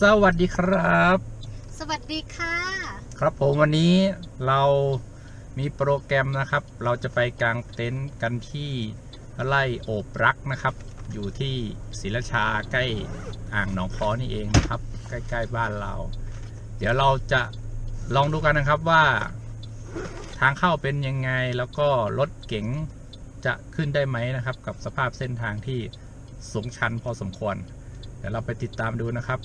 สวัสดีครับ สวัสดีค่ะ ครับผมวันนี้เรามีโปรแกรมนะครับ เราจะไปกางเต็นท์กันที่ไร่โอบรักนะครับ อยู่ที่ศรีราชาใกล้อ่างหนองคอนี่เองนะครับ ใกล้ๆบ้านเรา เดี๋ยวเราจะลองดูกันนะครับว่า ทางเข้าเป็นยังไงแล้วก็รถเก๋งจะขึ้นได้ไหมนะครับ กับสภาพเส้นทางที่สูงชันพอสมควร เดี๋ยวเราไปติดตามดูนะครับ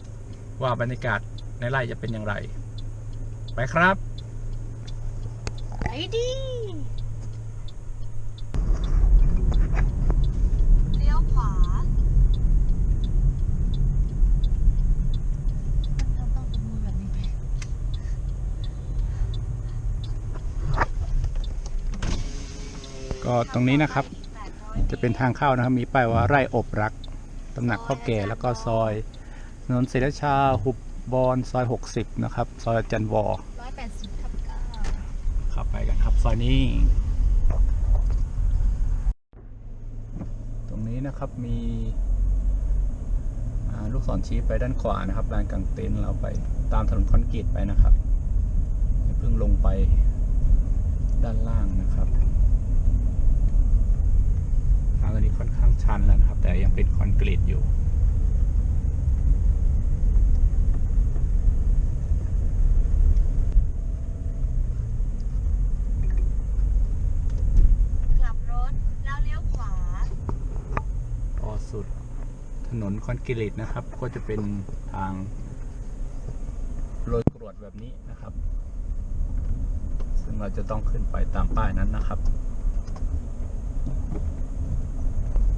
ว่าบรรยากาศในไร่จะเป็นอย่างไร ไปครับไปดิเลี้ยวขวาเราต้องเป็นมือแบบนี้ไหมก็ตรงนี้นะครับจะเป็นทางเข้านะครับ มีป้ายว่าไร่อบรักตำหนักพ่อแก่แล้วก็ซอย ถนนศรีราชาหุบบอนซอย 60 นะครับ ซอยจันวอร้อยแปดสิบทับเก้าขับไปกันครับ ซอยนี้ ตรงนี้นะครับมีอ่าลูกศรชี้ไปด้านขวานะครับลานกางเต็นท์เราไปตามถนนคอนกรีตไปนะครับอย่าเพิ่งลงไปด้านล่างนะครับทางตอนนี้ค่อนข้างชันแล้วนะครับ แต่ยังเป็นคอนกรีตอยู่ กลับรถ แล้วเลี้ยวขวา พอสุดถ นนคอนกรีตนะครับ ก็จะเป็นทางโรยกรวดแบบนี้นะครับ ซึ่งเราจะต้องขึ้นไปตามป้ายนั้นนะครับ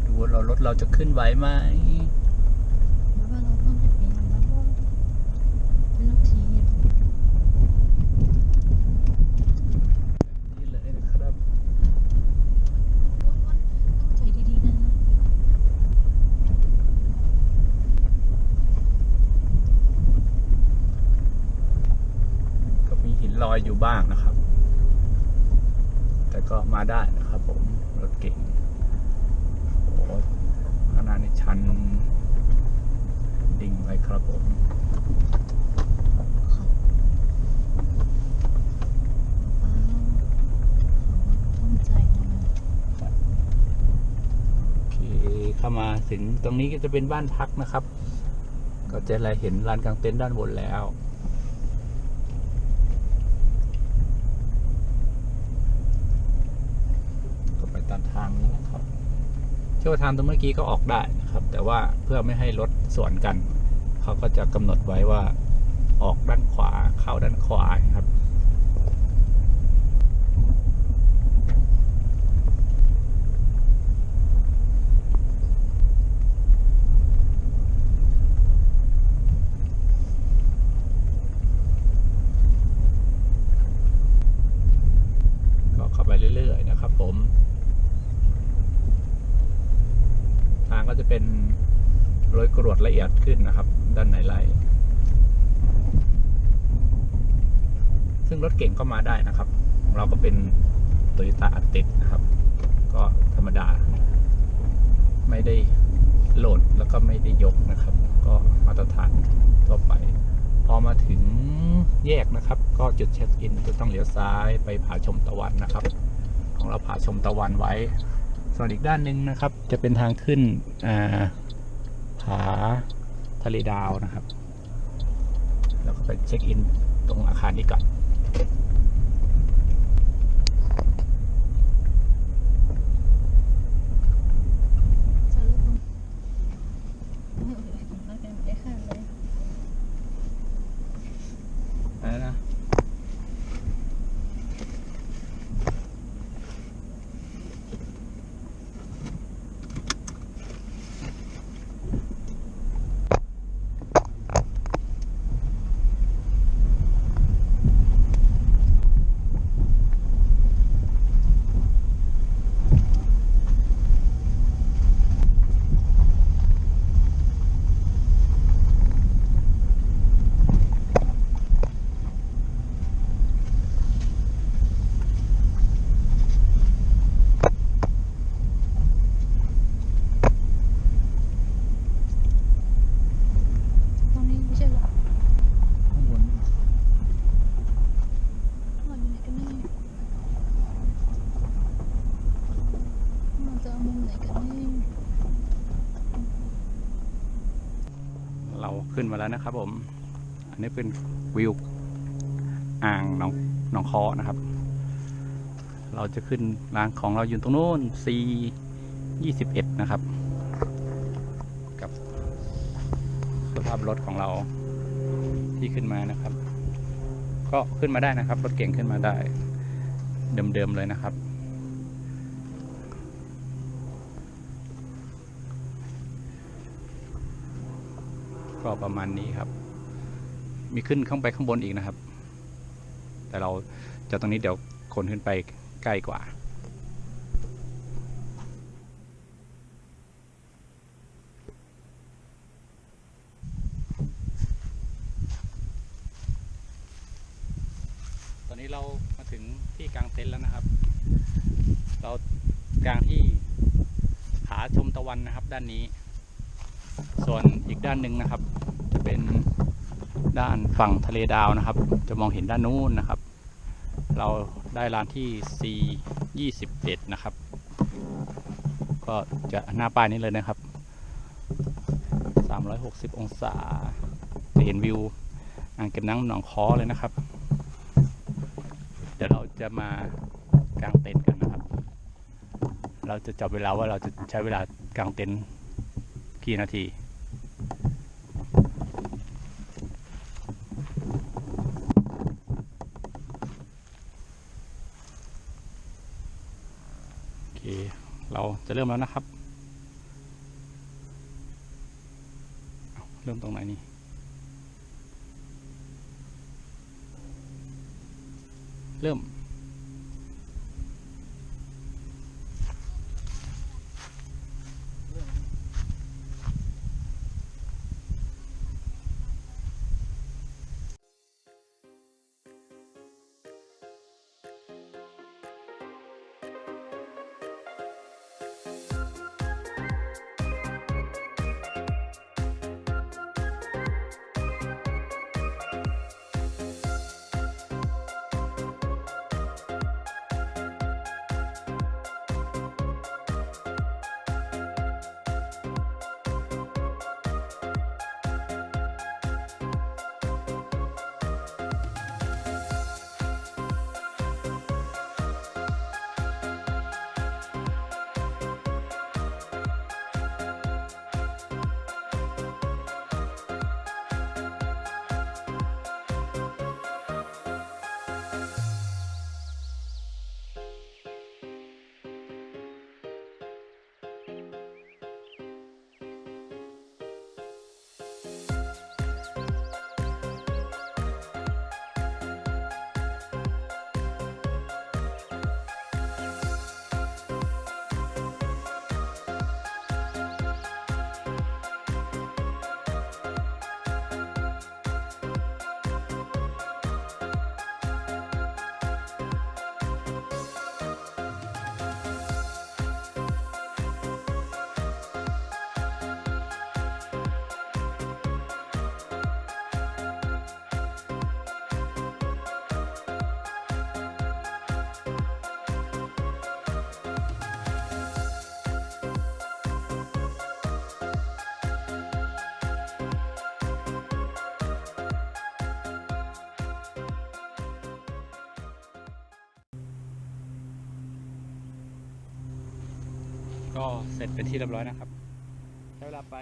ดูว่าเรารถเราจะขึ้นไหวไหม แล้วว่าเราต้องให้เป็นแล้วก็เป็นลูกทีเนี่ย นี่เลยนะครับ อ้วนๆต้องใจดีๆนะ ก็มีหินล อยู่บ้างนะครับ แต่ก็มาได้นะครับผม รถเก่งโอ้ขนาดนี้ชันดิ่งไว้ครับผมต้องใจนะโอเคเข้ามาถึงตรงนี้ก็จะเป็นบ้านพักนะครับ ก็จะอะไรเห็นลานกลางเต็นท์ด้านบนแล้ว ก็ไปตามทางนี้นะครับ เชื่อว่าทางตรงเมื่อกี้ก็ออกได้นะครับ แต่ว่าเพื่อไม่ให้รถสวนกัน เขาก็จะกำหนดไว้ว่าออกด้านขวาเข้าด้านขวานะครับ ก็เข้าไปเรื่อยๆนะครับผม ทาง ก็จะเป็นโรยกรวดละเอียดขึ้นนะครับ ด้านในไร่ซึ่งรถเก่งก็มาได้นะครับ เราก็เป็นโตโยต้าอัตตินะครับ ก็ธรรมดา ไม่ได้โหลดแล้วก็ไม่ได้ยกนะครับ ก็มาตรฐานทั่วไป พอมาถึงแยกนะครับ ก็จุดเช็คอินจะต้องเลี้ยวซ้ายไปผาชมตะวันนะครับ ของเราผาชมตะวันไว้ ส่วนอีกด้านหนึ่งนะครับ จะเป็นทางขึ้นผาทะเลดาวนะครับ แล้วก็ไปเช็คอินตรงอาคารนี้ก่อน จะเลิกมั้งเออแล้วกันได้ค่ะเลย อะไรนะ ไหนกันนี่ เราขึ้น มาแล้วนะครับ ผมอันนี้เป็นวิวอ่างหนองหนองคอนะครับ เราจะขึ้นร้านของเราอยู่ตรงโน้น C 21 นะครับ กับสภาพรถของเราที่ขึ้นมานะครับ ก็ขึ้นมาได้นะครับ รถเก่งขึ้นมาได้ เดิมๆเลยนะครับ ประมาณนี้ครับ มีขึ้นข้างไปข้างบนอีกนะครับ แต่เราจะตรงนี้เดี๋ยวคนขึ้นไปใกล้กว่าตอนนี้เรามาถึงที่กลางเต็นท์แล้วนะครับ เรากลางที่ผาชมตะวันนะครับ ด้านนี้ ส่วนอีกด้านหนึ่งนะครับ เป็นด้านฝั่งทะเลดาวนะครับ จะมองเห็นด้านนู้นนะครับ เราได้ร้านที่ C 21นะครับ ก็จะหน้าป้ายนี้เลยนะครับ 360 องศาจะเห็นวิวอ่างเก็บน้ำหนองคอเลยนะครับ เดี๋ยวเราจะมากางเต็นท์กันนะครับ เราจะจับเวลาว่าเราจะใช้เวลากางเต็นท์กี่นาที โอเค เรา จะเริ่มแล้วนะครับ เริ่มตรงไหนนี่เริ่ม ก็เสร็จเป็นที่เรียบร้อยนะครับ ใช้เวลาไป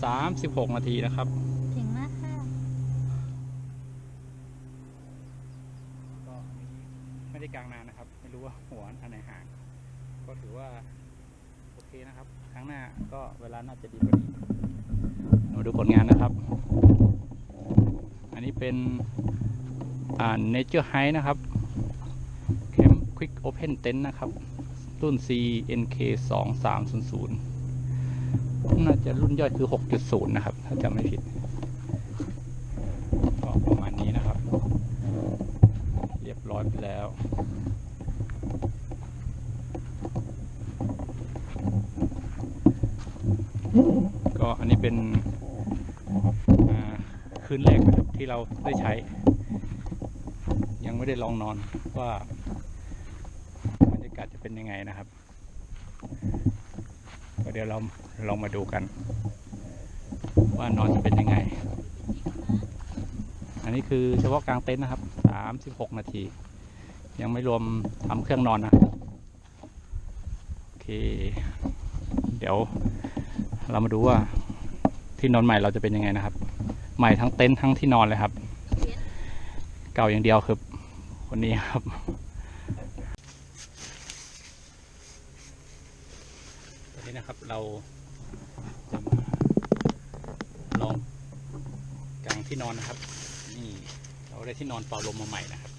36 นาทีนะครับ เก่งมากค่ะ ก็ไม่ได้กลางนานนะครับ ไม่รู้ว่าหัวอันไหนห่าง ก็ถือว่า โอเคนะครับ ครั้งหน้าก็เวลาน่าจะดีกว่านี้มาดูผลงานนะครับ อันนี้เป็นอ่า Nature High นะครับ Camp Quick Open Tent นะครับ รุ่น CNK 2 3 0 0น่าจะรุ่นย่อยคือ 6.0 นะครับ ถ้าจำไม่ผิดก็ประมาณนี้นะครับ เรียบร้อยไปแล้วก็อันนี้เป็นคืนแรกนะครับที่เราได้ใช้ ยังไม่ได้ลองนอนว่าบรรยากาศจะ เป็นยังไงนะครับเดี๋ยวเราลองมาดูกัน ว่านอนจะเป็นยังไง อันนี้คือเฉพาะกลางเต็นท์นะครับสามสิบหกนาที ยังไม่รวมทำเครื่องนอนนะโอเค เดี๋ยวเรามาดูว่าที่นอนใหม่เราจะเป็นยังไงนะครับ ใหม่ทั้งเต็นท์ทั้งที่นอนเลยครับ เก่าอย่างเดียวคือคนนี้ครับ ตอ นี้นะครับ เราจะมาลองกางที่นอนนะครับ นี่เราได้ที่นอนเป่าลมมาใหม่นะครับ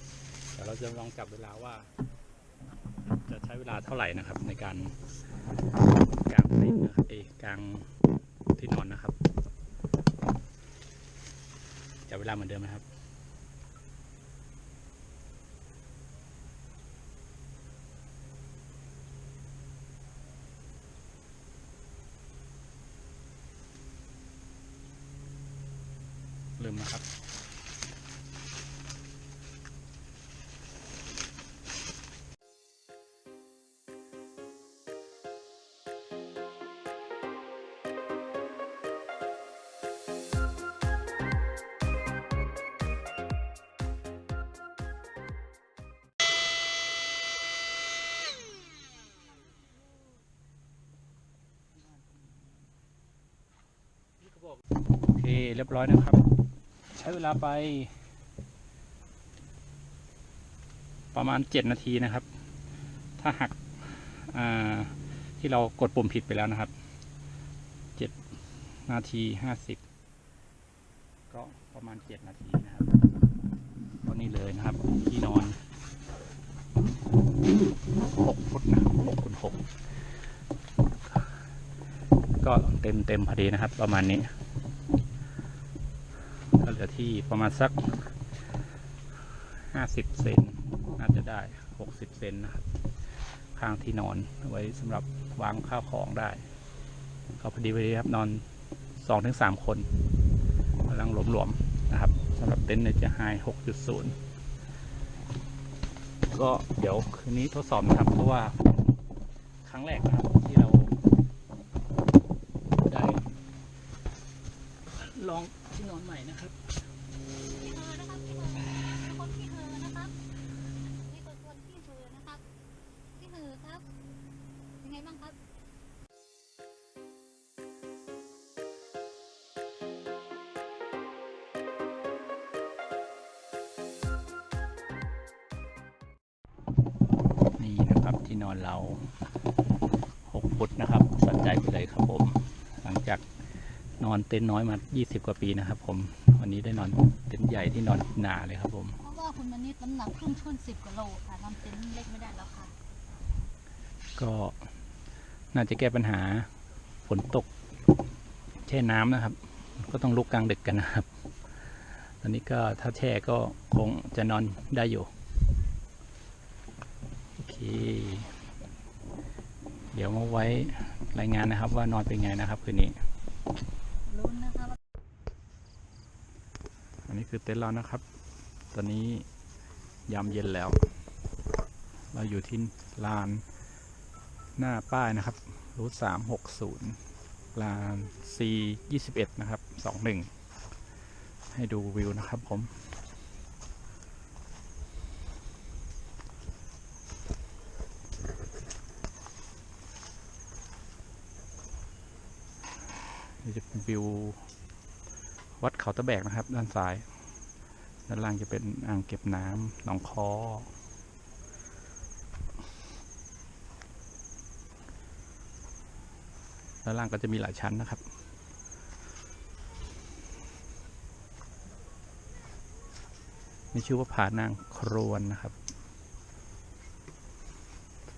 เดี๋ยวเราจะลองจับเวลาว่า จะใช้เวลาเท่าไหร่นะครับ ในการกางเต็นท์นะครับเอกางที่นอนนะครับจับเวลาเหมือนเดิมนะครับ ลืมนะครับ โอเค เรียบร้อยนะครับ เวลาไป ประมาณเจ็ดนาทีนะครับ ถ้าหักที่เรากดปุ่มผิดไปแล้วนะครับเจ็ดนาทีห้าสิบก็ประมาณเจ็ดนาทีนะครับก็นี่เลยนะครับ ที่นอนหกฟุตนะหกคูณหกก็เต็มเต็มพอดีนะครับ ประมาณนี้ ก็เหลือที่ประมาณสักห้าสิบเซนน่าจะได้หกสิบเซนนะครับข้างที่นอนไว้สำหรับวางข้าวของได้ก็พอดีพอดีครับนอนสองถึงสามคนกำลังหลวมๆนะครับสำหรับเต็นท์ในจะไฮหกจุดศูนย์ก็เดี๋ยวคืนนี้ทดสอบนะครับเพราะว่าครั้งแรกนะครับที่เราได้ลอง นอนใหม่นะครับที่เธอนะครับที่เธอเป็นคนที่เธอนะครับนี่คือคนที่เธอนะครับที่เธอครับเป็นไงบ้างครับนี่นะครับที่นอนเราหกฟุตนะครับสนใจไปเลยครับผมหลังจากน อนเต็นท์น้อยมา 20 กว่าปีนะครับ ผม วันนี้ได้นอนเต็นท์ใหญ่ที่นอนหนาเลยครับผม เพราะว่าคุณมณิดน้ำหนักครึ่งชนสิบกว่าโลค่ะทำเต็นท์เล็กไม่ได้แล้วค่ะ ก็น่าจะแก้ปัญหาฝนตกแช่น้ำนะครับ ก็ต้องลุกกลางดึกกันนะครับ ตอนนี้ก็ถ้าแช่ก็คงจะนอนได้อยู่ โอเค เดี๋ยวมาไว้รายงานนะครับว่านอนเป็นไงนะครับคืนนี้ลุ้นนะคะว่า อั นนี้คือเต็นท์เรานะครับ ตอนนี้ยามเย็นแล้ว เราอยู่ที่ลานหน้าป้ายนะครับ รูทสามหกศูนย์ลาน C ยี่สิบเอ็ดนะครับสองหนึ่งให้ดูวิวนะครับผมนี่จะเป็นวิว วัดเขาตะแบกนะครับ ด้านซ้าย ด้านล่างจะเป็นอ่างเก็บน้ำหนองคอด้านล่างก็จะมีหลายชั้นนะครับมีชื่อว่าผานางครวนนะครับ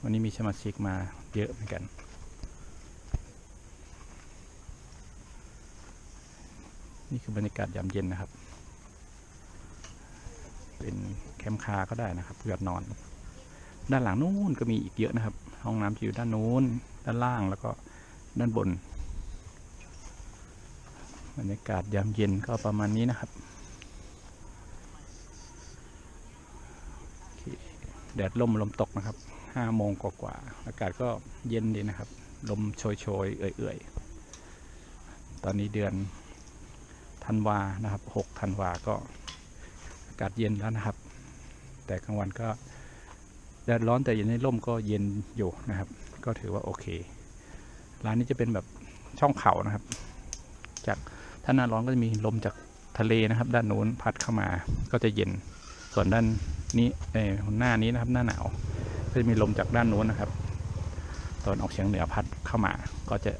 วันนี้มีสมาชิกมาเยอะเหมือนกัน นี่คือบรรยากาศยามเย็นนะครับ เป็นแคมป์คาก็ได้นะครับเพื่อนอน ด้านหลังนู้นก็มีอีกเยอะนะครับ ห้องน้ำจะอยู่ด้านนู้น ด้านล่างแล้วก็ด้านบน บรรยากาศยามเย็นก็ประมาณนี้นะครับแดดล่มลมตกนะครับห้าโมงกว่าๆอากาศก็เย็นดีนะครับ ลมโชยโชยๆเอื่อยๆ ตอนนี้เดือน ธันวานะครับหกธันวาก็อากาศเย็นแล้วนะครับ แต่กลางวันก็แดดร้อนแต่อยู่ในร่มก็เย็นอยู่นะครับ ก็ถือว่าโอเค ร้านนี้จะเป็นแบบช่องเขานะครับ จากถ้าหน้าร้อนก็จะมีลมจากทะเลนะครับ ด้านนู้นพัดเข้ามาก็จะเย็น ส่วนด้านนี้เออหน้านี้นะครับ หน้าหนาวก็จะมีลมจากด้านนู้นนะครับตอนออกเฉียงเหนือพัดเข้ามาก็จะ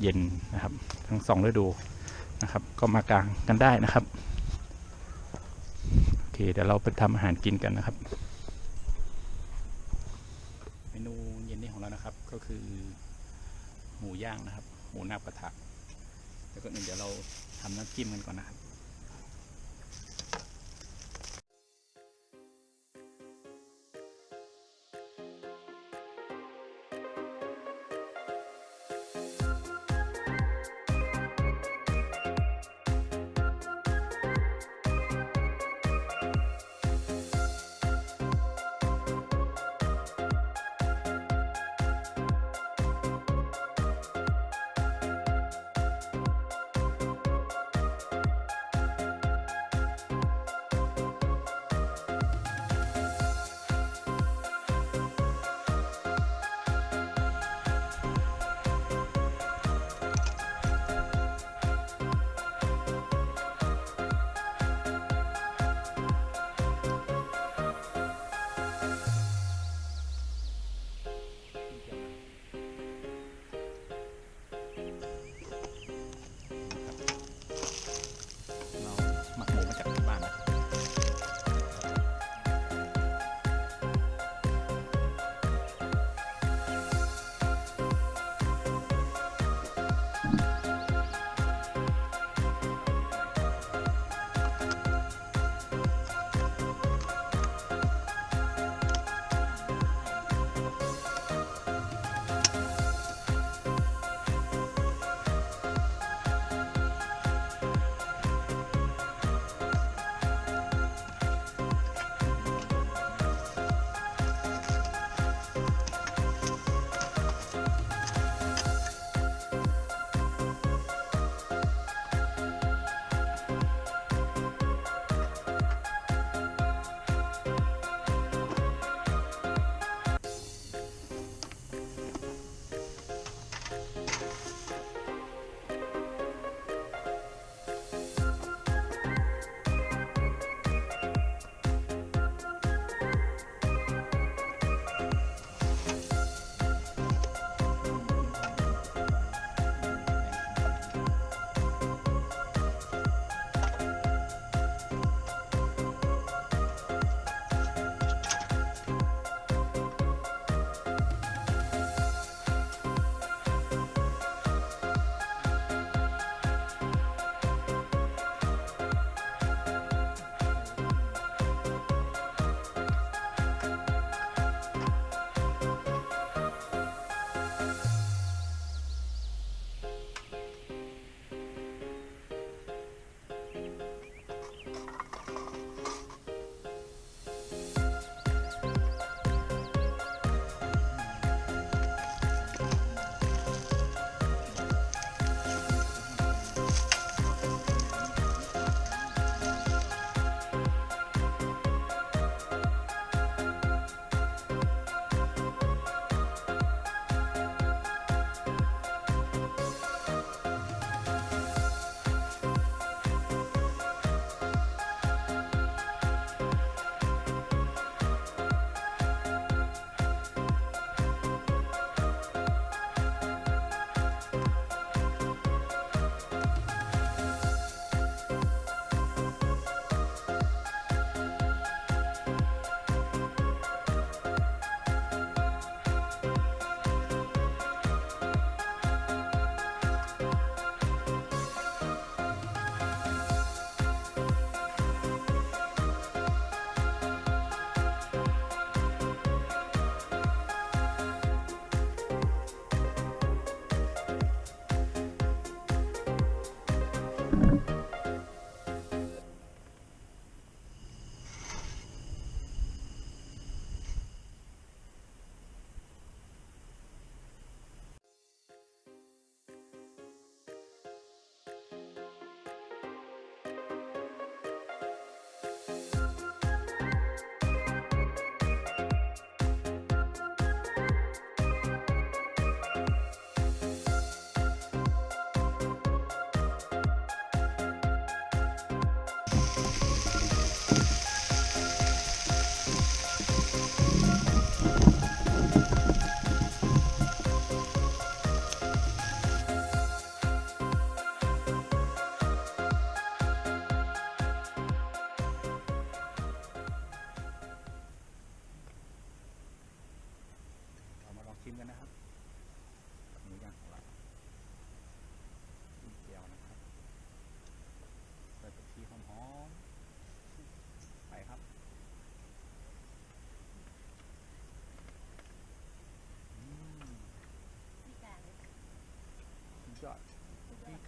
เย็นนะครับ ทั้งสองฤดู นะครับ ก็มากางกันได้นะครับโอเคเดี๋ยวเราไปทำอาหารกินกันนะครับ เมนูเย็นนี้ของเรานะครับก็คือหมูย่างนะครับ หมูนับกระทะแล้วก็เดี๋ยวเราทำน้ำจิ้มกันก่อนนะครับ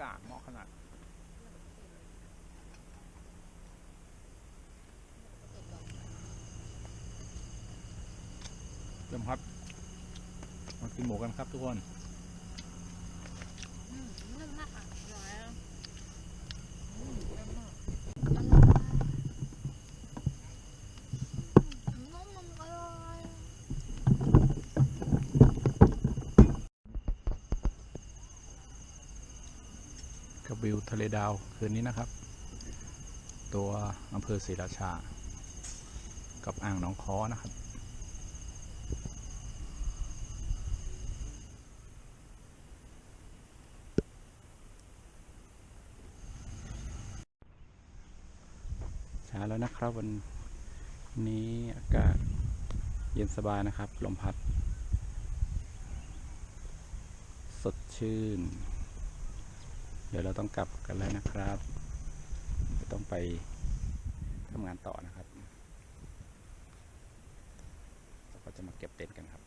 กากเหมาะขนาดเริ่มครับ มากินหมูกันครับทุกคน อืมนุ่มมากอะอร่อยอะอืมนุ่มมากอร่อยนุ่มอร่อย กับวิว ทะเลดาวคืนนี้นะครับ ตัวอำเภอศรีราชา กับอ่างหนองคอนะครับเช้าแล้วนะครับวันนี้อากาศเย็นสบายนะครับ ลมพัด สดชื่น เดี๋ยวเราต้องกลับกันแล้วนะครับต้องไปทำงานต่อนะครับ เราก็จะมาเก็บเต็นท์กันครับ